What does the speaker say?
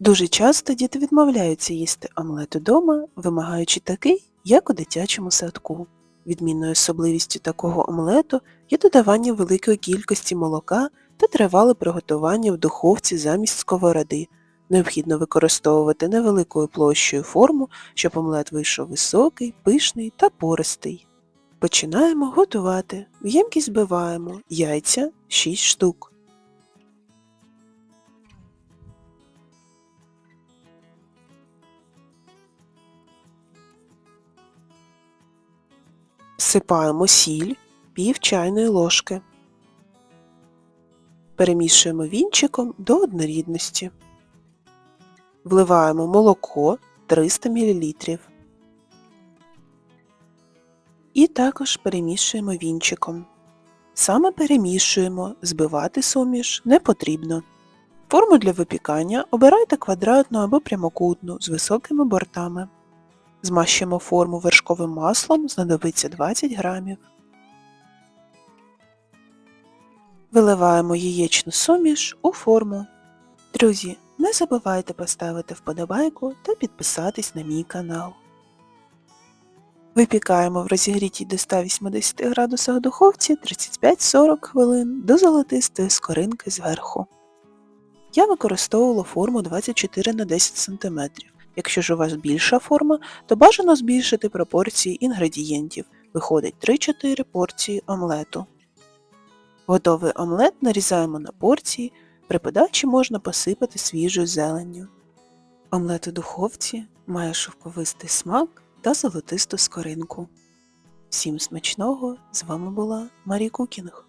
Дуже часто діти відмовляються їсти омлет удома, вимагаючи такий, як у дитячому садку. Відмінною особливістю такого омлету є додавання великої кількості молока та тривале приготування в духовці замість сковороди. Необхідно використовувати невеликою площею форму, щоб омлет вийшов високий, пишний та пористий. Починаємо готувати. В ємкість збиваємо яйця 6 штук. Всипаємо сіль пів чайної ложки. Перемішуємо вінчиком до однорідності. Вливаємо молоко 300 мл. І також перемішуємо вінчиком. Саме перемішуємо, збивати суміш не потрібно. Форму для випікання обирайте квадратну або прямокутну з високими бортами. Змащуємо форму вершковим маслом, знадобиться 20 грамів. Виливаємо яєчну суміш у форму. Друзі, не забувайте поставити вподобайку та підписатись на мій канал. Випікаємо в розігрітій до 180 градусах духовці 35-40 хвилин до золотистої скоринки зверху. Я використовувала форму 24 на 10 см. Якщо ж у вас більша форма, то бажано збільшити пропорції інгредієнтів. Виходить 3-4 порції омлету. Готовий омлет нарізаємо на порції, при подачі можна посипати свіжою зеленню. Омлет у духовці має шовковистий смак та золотисту скоринку. Всім смачного! З вами була Марі Кукінг.